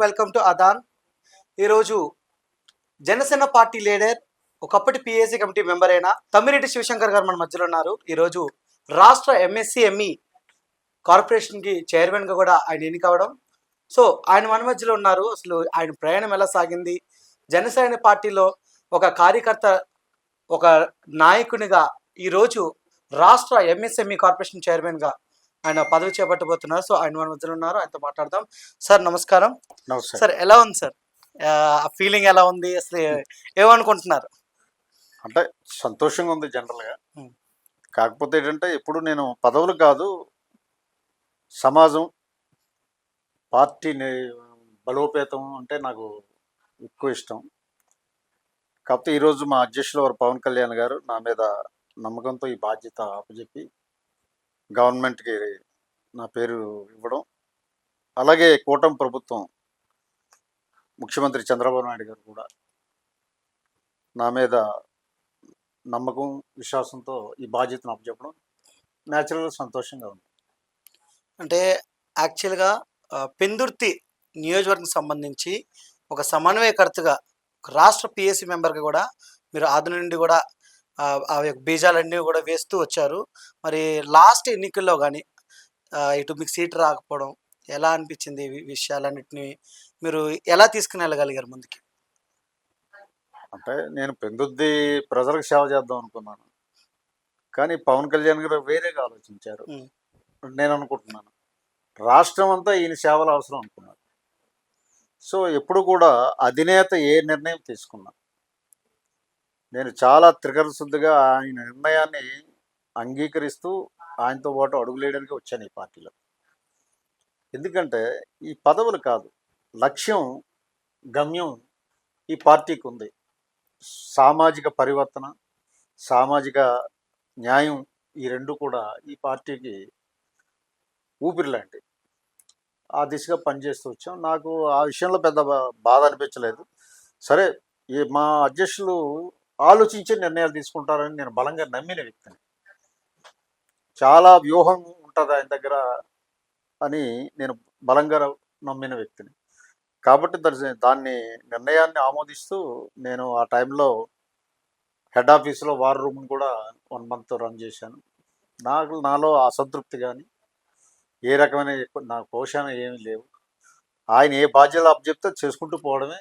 Welcome to అదాన్ ఈరోజు Janasena party leader ఒకప్పటి పిఎస్సి కమిటీ మెంబర్ అయిన తమ్మిరెడ్డి శివశంకర్ గారు మన మధ్యలో ఉన్నారు. ఈరోజు రాష్ట్ర ఎంఎస్సి ఎంఈ కార్పొరేషన్కి చైర్మన్గా కూడా ఆయన ఎన్నికవడం సో ఆయన మన మధ్యలో ఉన్నారు. అసలు ఆయన ప్రయాణం ఎలా సాగింది? జనసేన పార్టీలో ఒక కార్యకర్త ఒక నాయకునిగా ఈరోజు రాష్ట్ర ఎంఎస్ఎంఈ కార్పొరేషన్ చైర్మన్గా ఆయన పదవి చేపట్టబోతున్నారు. సో ఆయన మన మధ్యలో ఉన్నారు. ఆయనతో మాట్లాడదాం. సార్ నమస్కారం. సార్ ఎలా ఉంది సార్? ఆ ఫీలింగ్ ఎలా ఉంది? అసలు ఏమనుకుంటున్నారు? అంటే సంతోషంగా ఉంది జనరల్గా. కాకపోతే ఏంటంటే ఎప్పుడు నేను పదవులు కాదు సమాజం పార్టీని బలోపేతం అంటే నాకు ఎక్కువ ఇష్టం. కాకపోతే ఈరోజు మా అధ్యక్షులు వారు పవన్ కళ్యాణ్ గారు నా మీద నమ్మకంతో ఈ బాధ్యత అప్పచెప్పి గవర్నమెంట్కి నా పేరు ఇవ్వడం. అలాగే కూటమి ప్రభుత్వం ముఖ్యమంత్రి చంద్రబాబు నాయుడు గారు కూడా నా మీద నమ్మకం విశ్వాసంతో ఈ బాధ్యతను అప్పచెప్పడం న్యాచురల్గా సంతోషంగా ఉంది. అంటే యాక్చువల్గా పెందుర్తి నియోజకవర్గం సంబంధించి ఒక సమన్వయకర్తగా ఒక రాష్ట్ర పిఎస్సి మెంబర్గా కూడా మీరు ఆది నుండి కూడా ఆ, యొక్క బీజాలన్నీ కూడా వేస్తూ వచ్చారు. మరి లాస్ట్ ఎన్నికల్లో కానీ ఇటు మీకు సీట్ రాకపోవడం ఎలా అనిపించింది ఈ విషయాలన్నింటినీ మీరు ఎలా తీసుకుని వెళ్ళగలిగారు ముందుకి? అంటే నేను పెందుద్ది ప్రజలకు సేవ చేద్దాం అనుకున్నాను. కానీ పవన్ కళ్యాణ్ గారు వేరేగా ఆలోచించారు. నేను అనుకుంటున్నాను. రాష్ట్రం అంతా ఈయన సేవలు అవసరం అనుకున్నారు. సో ఎప్పుడు కూడా అధినేత ఏ నిర్ణయం తీసుకున్నా నేను చాలా త్రికరశుద్ధిగా ఆయన నిర్ణయాన్ని అంగీకరిస్తూ ఆయనతో పాటు అడుగులేయడానికి వచ్చాను ఈ పార్టీలో. ఎందుకంటే ఈ పదవులు కాదు లక్ష్యం గమ్యం ఈ పార్టీకి ఉంది. సామాజిక పరివర్తన సామాజిక న్యాయం ఈ రెండు కూడా ఈ పార్టీకి ఊపిరి లాంటివి ఆ దిశగా పనిచేస్తూ వచ్చాం. నాకు ఆ విషయంలో పెద్ద బాధ అనిపించలేదు. సరే ఈ మా అధ్యక్షులు ఆలోచించి నిర్ణయాలు తీసుకుంటారని నేను బలంగా నమ్మిన వ్యక్తిని. చాలా వ్యూహం ఉంటుంది ఆయన దగ్గర అని నేను బలంగా నమ్మిన వ్యక్తిని. కాబట్టి దాని- దాన్ని నిర్ణయాన్ని ఆమోదిస్తూ నేను ఆ టైంలో హెడ్ ఆఫీస్లో వార్ రూమ్ని కూడా వన్ మంత్ రన్ చేశాను. నాకు నాలో అసంతృప్తి కానీ ఏ రకమైన ఎక్కువ- నా పోషణ ఏమీ లేవు. ఆయన ఏ బాధ్యతలు అప్పచెప్తే చేసుకుంటూ పోవడమే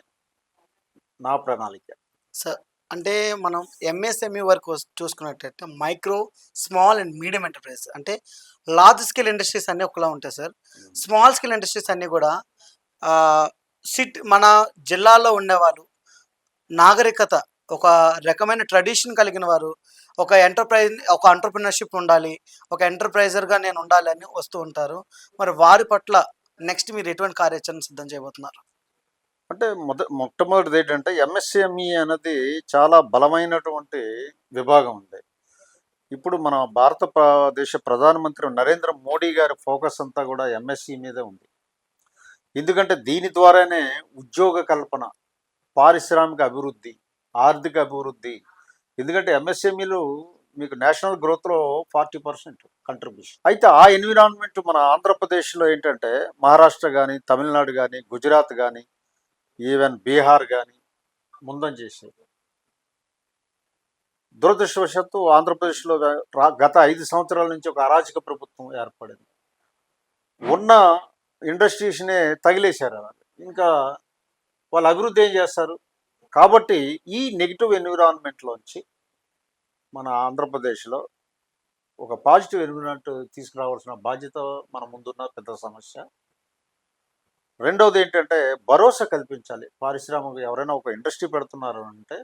నా ప్రణాళిక. సార్ అంటే మనం ఎంఎస్ఎంఈ వరకు వస్- చూసుకున్నట్టయితే micro small and medium enterprise అంటే లార్జ్ స్కేల్ ఇండస్ట్రీస్ అన్నీ ఒకలా ఉంటాయి సార్. స్మాల్ స్కేల్ ఇండస్ట్రీస్ అన్నీ కూడా సిట్ మన జిల్లాలో ఉండేవాళ్ళు నాగరికత ఒక రకమైన ట్రెడిషన్ కలిగిన వారు ఒక ఎంటర్ప్రైజ్ ఒక ఎంటర్ప్రినర్షిప్ ఉండాలి ఒక ఎంటర్ప్రైజర్గా నేను ఉండాలి అని వస్తూ ఉంటారు. మరి వారి పట్ల నెక్స్ట్ మీరు ఎటువంటి కార్యాచరణ సిద్ధం చేయబోతున్నారు? అంటే మొద మొట్టమొదటిది ఏంటంటే ఎంఎస్ఎంఈ అనేది చాలా బలమైనటువంటి విభాగం ఉంది ఇప్పుడు మన భారతదేశ ప్రధానమంత్రి నరేంద్ర మోడీ గారి ఫోకస్ అంతా కూడా ఎంఎస్సి మీదే ఉంది. ఎందుకంటే దీని ద్వారానే ఉద్యోగ కల్పన పారిశ్రామిక అభివృద్ధి ఆర్థిక అభివృద్ధి. ఎందుకంటే ఎంఎస్ఎంఈలు మీకు నేషనల్ గ్రోత్లో ఫార్టీ పర్సెంట్ కంట్రిబ్యూషన్. అయితే ఆ ఎన్విరాన్మెంట్ మన ఆంధ్రప్రదేశ్లో ఏంటంటే మహారాష్ట్ర కానీ తమిళనాడు కానీ గుజరాత్ కానీ ఈవెన్ బీహార్ కానీ ముందం చేసేది. దురదృష్టవశాత్తు ఆంధ్రప్రదేశ్లో గత ఐదు సంవత్సరాల నుంచి ఒక అరాజక ప్రభుత్వం ఏర్పడింది. ఉన్న ఇండస్ట్రీస్నే తగిలేశారు ఇంకా వాళ్ళు అభివృద్ధి ఏం చేస్తారు? కాబట్టి ఈ నెగిటివ్ ఎన్విరాన్మెంట్లోంచి మన ఆంధ్రప్రదేశ్లో ఒక పాజిటివ్ ఎన్విరాన్మెంట్ తీసుకురావాల్సిన బాధ్యత మన ముందున్న పెద్ద సమస్య. రెండవది ఏంటంటే భరోసా కల్పించాలి. పారిశ్రామిక ఎవరైనా ఒక ఇండస్ట్రీ పెడుతున్నారు అంటే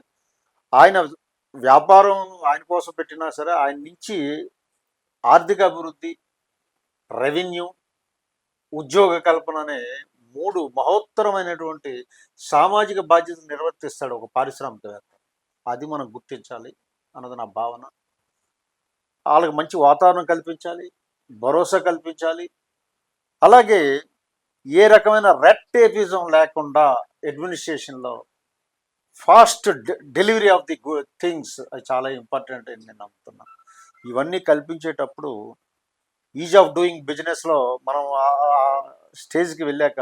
ఆయన వ్యాపారం ఆయన కోసం పెట్టినా సరే ఆయన నుంచి ఆర్థిక అభివృద్ధి రెవెన్యూ ఉద్యోగ కల్పన అనే మూడు మహోత్తరమైనటువంటి సామాజిక బాధ్యత నిర్వర్తిస్తాడు ఒక పారిశ్రామికవేత్త. అది మనం గుర్తించాలి అన్నది నా భావన. వాళ్ళకి మంచి వాతావరణం కల్పించాలి భరోసా కల్పించాలి. అలాగే ఏ రకమైన రెడ్ టేపిజం లేకుండా అడ్మినిస్ట్రేషన్లో fast delivery of the things అది చాలా ఇంపార్టెంట్ అని నేను నమ్ముతున్నాను ఇవన్నీ కల్పించేటప్పుడు ఈజ్ ఆఫ్ డూయింగ్ బిజినెస్లో మనం ఆ స్టేజ్కి వెళ్ళాక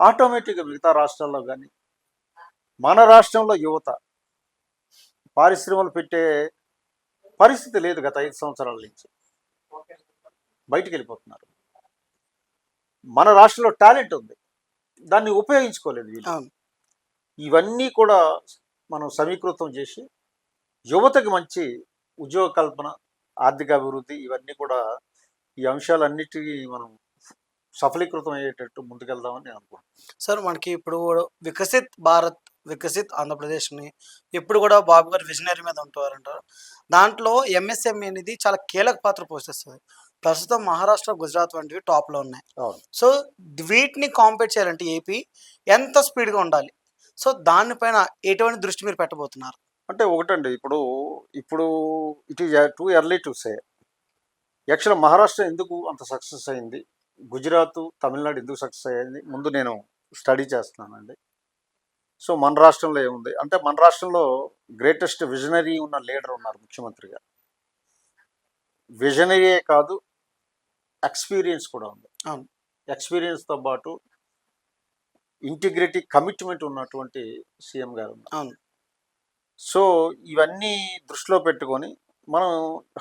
ఆటోమేటిక్గా మిగతా రాష్ట్రాల్లో కానీ మన రాష్ట్రంలో యువత పారిశ్రమలు పెట్టే పరిస్థితి లేదు గత ఐదు సంవత్సరాల నుంచి. బయటికి వెళ్ళిపోతున్నారు. మన రాష్ట్రంలో టాలెంట్ ఉంది. దాన్ని ఉపయోగించుకోలేదు వీళ్ళు. ఇవన్నీ కూడా మనం సమీకృతం చేసి యువతకి మంచి ఉద్యోగ కల్పన ఆర్థిక అభివృద్ధి ఇవన్నీ కూడా ఈ అంశాలన్నిటికీ మనం సఫలీకృతం అయ్యేటట్టు ముందుకెళ్దామని నేను అనుకుంటున్నాను. సార్ మనకి ఇప్పుడు వికసిత్ భారత్ వికసిత్ ఆంధ్రప్రదేశ్ని ఇప్పుడు కూడా బాబు గారు విజనరీ మీద ఉంటారంటారు దాంట్లో ఎంఎస్ఎంఈ అనేది చాలా కీలక పాత్ర పోషిస్తుంది. ప్రస్తుతం మహారాష్ట్ర గుజరాత్ వంటివి టాప్లో ఉన్నాయి. సో వీటిని కాంపేట్ చేయాలంటే ఏపీ ఎంత స్పీడ్గా ఉండాలి? సో దానిపైన ఎటువంటి దృష్టి మీరు పెట్టబోతున్నారు? అంటే ఒకటండి ఇప్పుడు ఇప్పుడు it is too early to say actual Maharashtra ఎందుకు అంత సక్సెస్ అయింది? గుజరాత్ తమిళనాడు ఎందుకు సక్సెస్ అయ్యింది ముందు నేను స్టడీ చేస్తున్నానండి. సో మన రాష్ట్రంలో ఏముంది? అంటే మన రాష్ట్రంలో గ్రేటెస్ట్ విజనరీ ఉన్న లీడర్ ఉన్నారు ముఖ్యమంత్రిగా విజనరీయే కాదు ఎక్స్పీరియన్స్ కూడా ఉంది. ఎక్స్పీరియన్స్తో పాటు ఇంటిగ్రిటీ కమిట్మెంట్ ఉన్నటువంటి సీఎం గారు ఉన్నారు. సో ఇవన్నీ దృష్టిలో పెట్టుకొని మనం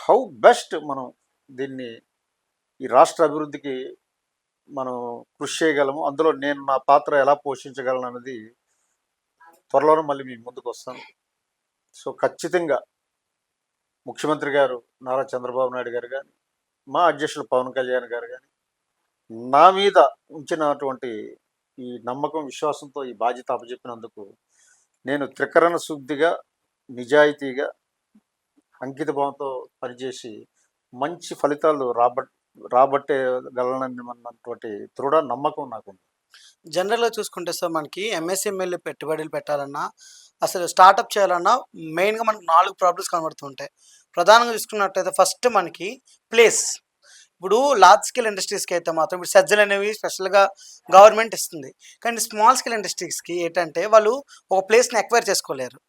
హౌ బెస్ట్ మనం దీన్ని ఈ రాష్ట్ర అభివృద్ధికి మనం కృషి చేయగలము? అందులో నేను నా పాత్ర ఎలా పోషించగలను అనేది త్వరలోనే మళ్ళీ మీ ముందుకు వస్తాను. సో ఖచ్చితంగా ముఖ్యమంత్రి గారు నారా చంద్రబాబు నాయుడు గారు కానీ మా అధ్యక్షులు పవన్ కళ్యాణ్ గారు కానీ నా మీద ఉంచినటువంటి ఈ నమ్మకం విశ్వాసంతో ఈ బాధ్యత అప్పచెప్పినందుకు నేను త్రికరణ శుద్ధిగా నిజాయితీగా అంకిత భావంతో పనిచేసి మంచి ఫలితాలు రాబట్ రాబట్టేగలనన్నటువంటి దృఢ నమ్మకం నాకు ఉంది జనరల్గా చూసుకుంటే సార్ మనకి ఎంఎస్ఎంఎల్ పెట్టుబడులు పెట్టాలన్నా అసలు స్టార్ట్అప్ చేయాలన్నా మెయిన్గా మనకు నాలుగు ప్రాబ్లమ్స్ కనబడుతుంటాయి. ప్రధానంగా చూసుకున్నట్టయితే ఫస్ట్ మనకి ప్లేస్. ఇప్పుడు లార్జ్ స్కేల్ ఇండస్ట్రీస్కి అయితే మాత్రం ఇప్పుడు సజ్జలు అనేవి స్పెషల్గా గవర్నమెంట్ ఇస్తుంది. కానీ స్మాల్ స్కేల్ ఇండస్ట్రీస్కి ఏంటంటే వాళ్ళు ఒక ప్లేస్ని ఎక్వైర్ చేసుకోలేరు.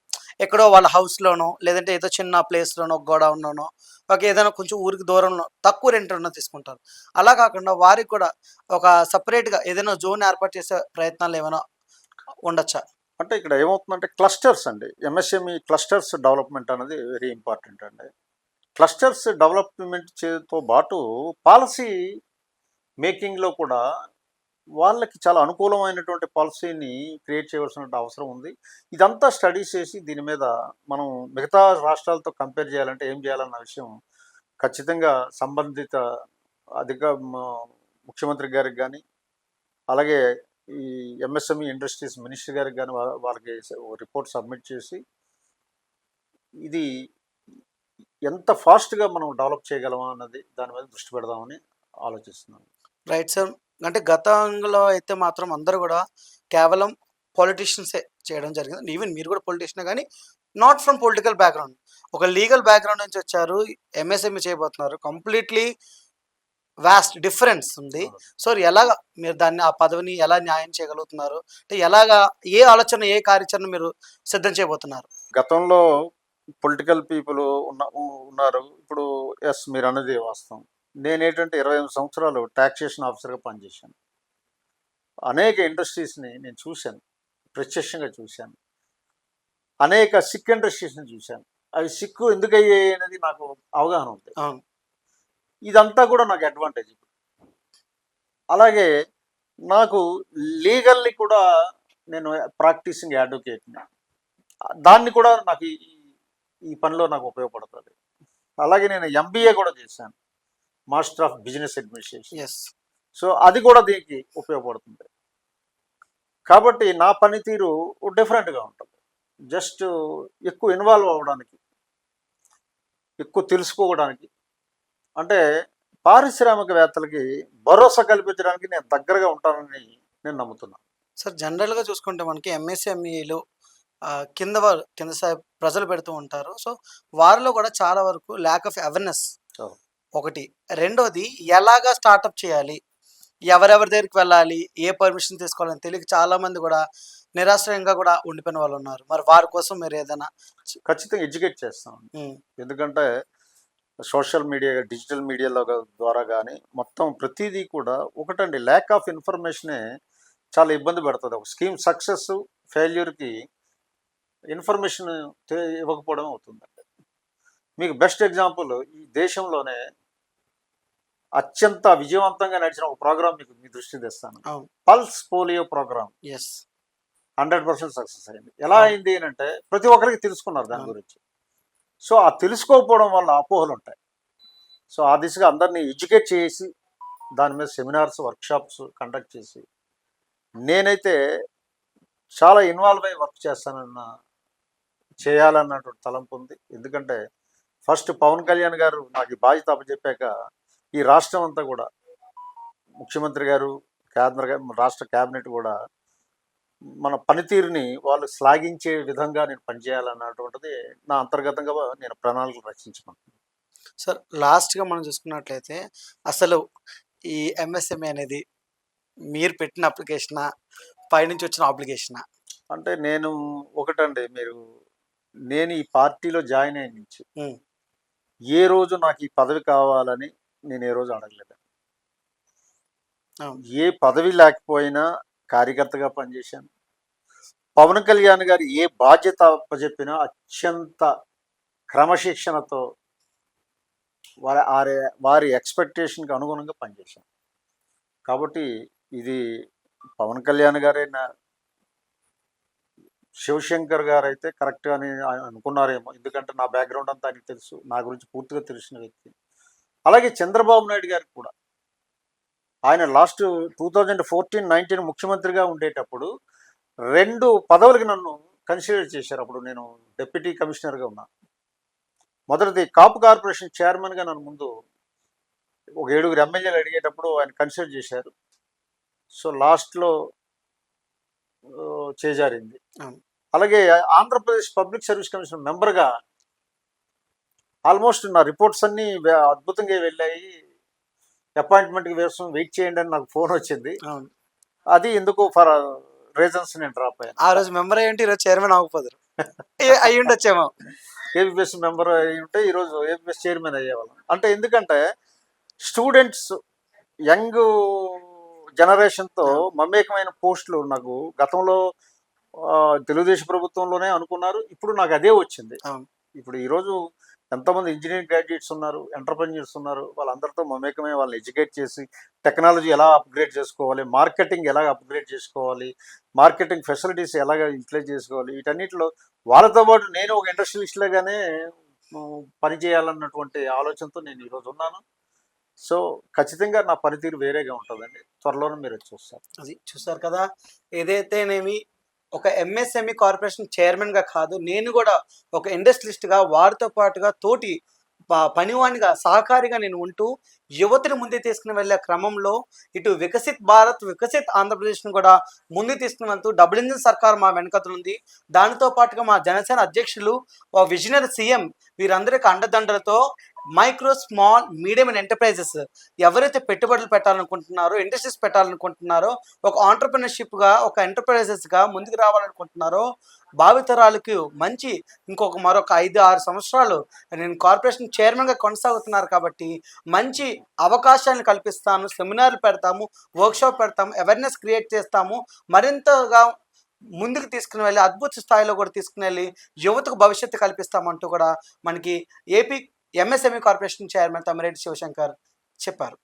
ఎక్కడో వాళ్ళ హౌస్లోనో లేదంటే ఏదో చిన్న ప్లేస్లోనో గోడౌన్లోనో ఒక ఏదైనా కొంచెం ఊరికి దూరంలో తక్కువ రెంట్ ఉన్న తీసుకుంటారు. అలా కాకుండా వారికి కూడా ఒక సపరేట్గా ఏదైనా జోన్ ఏర్పాటు చేసే ప్రయత్నాలు ఏమైనా ఉండొచ్చా? అంటే ఇక్కడ ఏమవుతుందంటే క్లస్టర్స్ అండి. ఎంఎస్ఎంఈ క్లస్టర్స్ డెవలప్మెంట్ అనేది వెరీ ఇంపార్టెంట్ అండి. క్లస్టర్స్ డెవలప్మెంట్ చేతో పాటు పాలసీ మేకింగ్లో కూడా వాళ్ళకి చాలా అనుకూలమైనటువంటి పాలసీని క్రియేట్ చేయవలసిన అవసరం ఉంది. ఇదంతా స్టడీ చేసి దీని మీద మనం మిగతా రాష్ట్రాలతో కంపేర్ చేయాలంటే ఏం చేయాలన్న విషయం ఖచ్చితంగా సంబంధిత అధిక ముఖ్యమంత్రి గారికి కానీ అలాగే ఈ ఎంఎస్ఎంఈ ఇండస్ట్రీస్ మినిస్టర్ గారికి కానీ వాళ్ళకి రిపోర్ట్ సబ్మిట్ చేసి ఇది ఎంత ఫాస్ట్గా మనం డెవలప్ చేయగలమా అన్నది దాని మీద దృష్టి పెడదామని ఆలోచిస్తున్నాను. Right sir. అంటే గతంలో అయితే మాత్రం అందరూ కూడా కేవలం పొలిటీషియన్సే చేయడం జరిగింది. ఈవెన్ మీరు కూడా పొలిటీషియన్ కానీ నాట్ ఫ్రమ్ పొలిటికల్ బ్యాక్గ్రౌండ్ ఒక లీగల్ బ్యాక్గ్రౌండ్ నుంచి వచ్చారు ఎంఎస్ఎంఈ చేయబోతున్నారు. కంప్లీట్లీ వాస్ట్ డిఫరెన్స్ ఉంది. సో ఎలాగ మీరు దాన్ని ఆ పదవిని ఎలా న్యాయం చేయగలుగుతున్నారు? అంటే ఎలాగా ఏ ఆలోచన ఏ కార్యాచరణ మీరు సిద్ధం చేయబోతున్నారు? గతంలో పొలిటికల్ పీపుల్ ఉన్న ఉన్నారు. ఇప్పుడు ఎస్ మీరు అన్నది వాస్తవం. నేనేంటంటే ఇరవై ఎనిమిది సంవత్సరాలు టాక్సేషన్ ఆఫీసర్గా పనిచేశాను. అనేక ఇండస్ట్రీస్ని నేను చూశాను ప్రత్యక్షంగా చూశాను. అనేక సిక్ ఇండస్ట్రీస్ని చూశాను. అవి సిక్కు ఎందుకు అయ్యాయి అనేది నాకు అవగాహన ఉంది. ఇదంతా కూడా నాకు అడ్వాంటేజ్ అలాగే నాకు లీగల్లీ కూడా నేను ప్రాక్టీసింగ్ అడ్వకేట్ని దాన్ని కూడా నాకు ఈ ఈ పనిలో నాకు ఉపయోగపడుతుంది. అలాగే నేను ఎంబీఏ కూడా చేశాను. Master of business administration so అది కూడా దీనికి ఉపయోగపడుతుంది. కాబట్టి నా పనితీరు డిఫరెంట్గా ఉంటుంది. జస్ట్ ఎక్కువ ఇన్వాల్వ్ అవ్వడానికి ఎక్కువ తెలుసుకోవడానికి. అంటే పారిశ్రామికవేత్తలకి భరోసా కల్పించడానికి నేను దగ్గరగా ఉంటానని నేను నమ్ముతున్నాను. సార్ జనరల్గా చూసుకుంటే మనకి ఎంఎస్ఎంఈలు కింద వారు కింద ప్రజలు పెడుతూ ఉంటారు. సో వారిలో కూడా చాలా వరకు ల్యాక్ ఆఫ్ అవేర్నెస్. ఒకటి. రెండోది ఎలాగా స్టార్ట్అప్ చేయాలి? ఎవరెవరి దగ్గరికి వెళ్ళాలి? ఏ పర్మిషన్ తీసుకోవాలని తెలియక చాలా మంది కూడా నిరాశ్రయంగా కూడా ఉండిపోయిన వాళ్ళు ఉన్నారు. మరి వారి కోసం మీరు ఏదైనా ఖచ్చితంగా ఎడ్యుకేట్ చేస్తాను ఉమ్, ఎందుకంటే సోషల్ మీడియా డిజిటల్ మీడియాలో ద్వారా కానీ మొత్తం ప్రతిదీ కూడా ఒకటండి. ల్యాక్ ఆఫ్ ఇన్ఫర్మేషనే చాలా ఇబ్బంది పెడుతుంది. ఒక స్కీమ్ సక్సెస్ ఫెయిల్యూర్కి ఇన్ఫర్మేషన్ ఇవ్వకపోవడం అవుతుంది. మీకు బెస్ట్ ఎగ్జాంపుల్ ఈ దేశంలోనే అత్యంత విజయవంతంగా నడిచిన ఒక ప్రోగ్రామ్ మీకు మీ దృష్టి తెస్తాను. Pulse polio programme yes hundred percent success అయింది. ఎలా. అయింది అంటే ప్రతి ఒక్కరికి తెలుసుకున్నారు దాని. గురించి. సో ఆ తెలుసుకోకపోవడం వల్ల అపోహలు ఉంటాయి. సో ఆ దిశగా అందరినీ ఎడ్యుకేట్ చేసి దాని మీద సెమినార్స్ వర్క్షాప్స్ కండక్ట్ చేసి నేనైతే చాలా ఇన్వాల్వ్ అయ్యి వర్క్ చేస్తానన్న చేయాలన్నటువంటి తలంపు ఉంది. ఎందుకంటే ఫస్ట్ పవన్ కళ్యాణ్ గారు నాకు ఈ బాధ్యత అప్పచెప్పాక ఈ రాష్ట్రం అంతా కూడా ముఖ్యమంత్రి గారు కేంద్ర రాష్ట్ర కేబినెట్ కూడా మన పనితీరుని వాళ్ళు శ్లాఘించే విధంగా నేను పనిచేయాలన్నటువంటిది నా అంతర్గతంగా నేను ప్రణాళికలు రచించుకుంటాను సార్ లాస్ట్గా మనం చూసుకున్నట్లయితే అసలు ఈ ఎంఎస్ఎంఏ అనేది మీరు పెట్టిన అప్లికేషనా పైనుంచి వచ్చిన అప్లికేషనా అంటే నేను ఒకటండి మీరు నేను ఈ పార్టీలో జాయిన్ అయిన నుంచి. ఏ రోజు నాకు ఈ పదవి కావాలని నేను ఏ రోజు అడగలేదు. ఏ పదవి లేకపోయినా కార్యకర్తగా పనిచేశాను. పవన్ కళ్యాణ్ గారు ఏ బాధ్యత అప్పచెప్పినా అత్యంత క్రమశిక్షణతో వారి వారి వారి ఎక్స్పెక్టేషన్కి అనుగుణంగా పనిచేశాను. కాబట్టి ఇది పవన్ కళ్యాణ్ గారైనా శివశంకర్ గారు అయితే కరెక్ట్ అని అనుకున్నారేమో. ఎందుకంటే నా బ్యాక్గ్రౌండ్ అంతా ఆయనకు తెలుసు. నా గురించి పూర్తిగా తెలిసిన వ్యక్తి. అలాగే చంద్రబాబు నాయుడు గారికి కూడా. ఆయన last two thousand fourteen nineteen ముఖ్యమంత్రిగా ఉండేటప్పుడు రెండు పదవులకి నన్ను కన్సిడర్ చేశారు. అప్పుడు నేను డిప్యూటీ కమిషనర్గా ఉన్నా. మొదటిది కాపు కార్పొరేషన్ చైర్మన్గా నన్ను ముందు ఒక ఏడుగురు ఎమ్మెల్యేలు అడిగేటప్పుడు ఆయన కన్సిడర్ చేశారు. సో లాస్ట్లో చేజారింది. అలాగే ఆంధ్రప్రదేశ్ పబ్లిక్ సర్వీస్ కమిషన్ మెంబర్గా ఆల్మోస్ట్ నా రిపోర్ట్స్ అన్నీ అద్భుతంగా వెళ్ళాయి. అపాయింట్మెంట్కి వేసం వెయిట్ చేయండి అని నాకు ఫోన్ వచ్చింది. అది ఎందుకు ఫర్ రీజన్స్ నేను డ్రాప్ అయ్యాను. ఆ రోజు మెంబర్ అయ్యంటే ఈరోజు చైర్మన్ అవ్వకపోదురు. అయ్యి ఉండొచ్చేమో ఏబిఎస్ మెంబర్ అయి ఉంటే ఈరోజు ఏబిఎస్ చైర్మన్ అయ్యేవాళ్ళం. అంటే ఎందుకంటే స్టూడెంట్స్ యంగ్ జనరేషన్తో మమేకమైన పోస్టులు నాకు గతంలో తెలుగుదేశం ప్రభుత్వంలోనే అనుకున్నారు. ఇప్పుడు నాకు అదే వచ్చింది. ఇప్పుడు ఈరోజు ఎంతమంది ఇంజనీరింగ్ గ్రాడ్యుయేట్స్ ఉన్నారు ఎంటర్ప్రెన్యూర్స్ ఉన్నారు వాళ్ళందరితో మమేకమై వాళ్ళని ఎడ్యుకేట్ చేసి టెక్నాలజీ ఎలా అప్గ్రేడ్ చేసుకోవాలి మార్కెటింగ్ ఎలా అప్గ్రేడ్ చేసుకోవాలి మార్కెటింగ్ ఫెసిలిటీస్ ఎలాగ యూటిలైజ్ చేసుకోవాలి వీటన్నిటిలో వాళ్ళతో పాటు నేను ఒక ఇండస్ట్రియలిస్ట్ లాగానే ఉమ్, పనిచేయాలన్నటువంటి ఆలోచనతో నేను ఈరోజు ఉన్నాను. సో ఖచ్చితంగా నా పనితీరు వేరేగా ఉంటుందండి. త్వరలోనే మీరు చూస్తారు. అది చూసారు కదా. ఏదైతేనేమి ఒక ఎంఎస్ఎంఈ కార్పొరేషన్ చైర్మన్గా కాదు నేను కూడా ఒక ఇండస్ట్రిస్ట్గా వారితో పాటుగా తోటి పనివానిగా సహకారిగా నేను ఉంటూ యువతిని ముందే తీసుకుని వెళ్ళే క్రమంలో ఇటు వికసిత్ భారత్ వికసిత్ ఆంధ్రప్రదేశ్ను కూడా ముందు తీసుకుని వెళ్తూ డబుల్ ఇంజిన్ సర్కార్ మా వెనుకతలు ఉంది. దానితో పాటుగా మా జనసేన అధ్యక్షులు ఓ విజనరీ సీఎం వీరందరికీ అండదండలతో micro small medium and enterprises ఎవరైతే పెట్టుబడులు పెట్టాలనుకుంటున్నారో ఇండస్ట్రీస్ పెట్టాలనుకుంటున్నారో ఒక ఆంటర్ప్రినర్షిప్గా ఒక ఎంటర్ప్రైజెస్గా ముందుకు రావాలనుకుంటున్నారో భావితరాలకు మంచి ఇంకొక మరొక ఐదు ఆరు సంవత్సరాలు నేను కార్పొరేషన్ చైర్మన్గా కొనసాగుతున్నారు కాబట్టి మంచి అవకాశాలను కల్పిస్తాను సెమినార్లు పెడతాము వర్క్షాప్ పెడతాము అవేర్నెస్ క్రియేట్ చేస్తాము మరింతగా ముందుకు తీసుకుని వెళ్ళి అద్భుత స్థాయిలో కూడా తీసుకుని వెళ్ళి యువతకు భవిష్యత్తు కల్పిస్తామంటూ కూడా మనకి AP MSME corporation chairman Tammireddy Sivasankar చెప్పారు.